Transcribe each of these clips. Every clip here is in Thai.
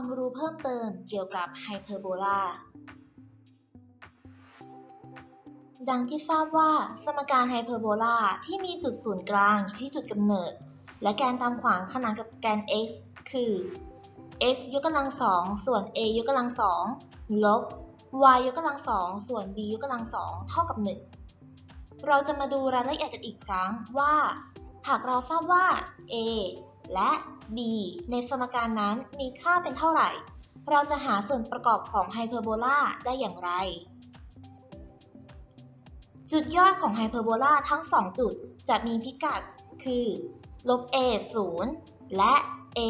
ความรู้เพิ่มเติมเกี่ยวกับไฮเปอร์โบลาดังที่ทราบว่าสมการไฮเปอร์โบลาที่มีจุดศูนย์กลางอยู่ที่จุดกำเนิด และแกนตามขวางขนานกับแกน x คือ x ยกกำลังสองส่วน a ยกกำลังสองลบ y ยกกำลังสองส่วน b ยกกำลังสองเท่ากับ 1 เราจะมาดูรายละเอียดกันอีกครั้งว่า หากเราทราบว่า a และ b ในสมการนั้นมีค่าเป็นเท่าไหร่ เราจะหาส่วนประกอบของไฮเปอร์โบลาได้อย่างไร จุดยอดของไฮเปอร์โบลาทั้ง 2 จุดจะมีพิกัดคือลบ a 0 และ a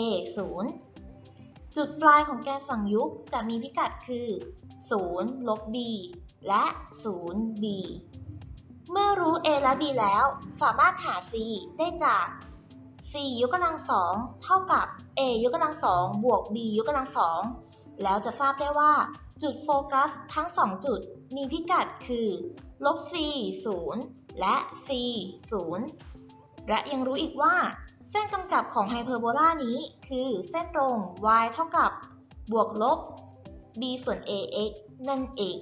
0 จุดปลายของแกนฝั่งยุคจะมีพิกัดคือ0ลบ b และ0 b เมื่อรู้ a และ b แล้ว สามารถหา c ได้จาก c ยกกำลังสองเท่ากับ a ยกกำลังสองบวก b ยกกำลังสองแล้วจะทราบได้ว่า จุดโฟกัสทั้ง 2 จุดมีพิกัดคือลบ c 0 และ c 0 และยังรู้อีกว่า เส้นกำกับของไฮเปอร์โบลานี้คือเส้นตรง y เท่ากับบวกลบ b ส่วน ax นั่นเอง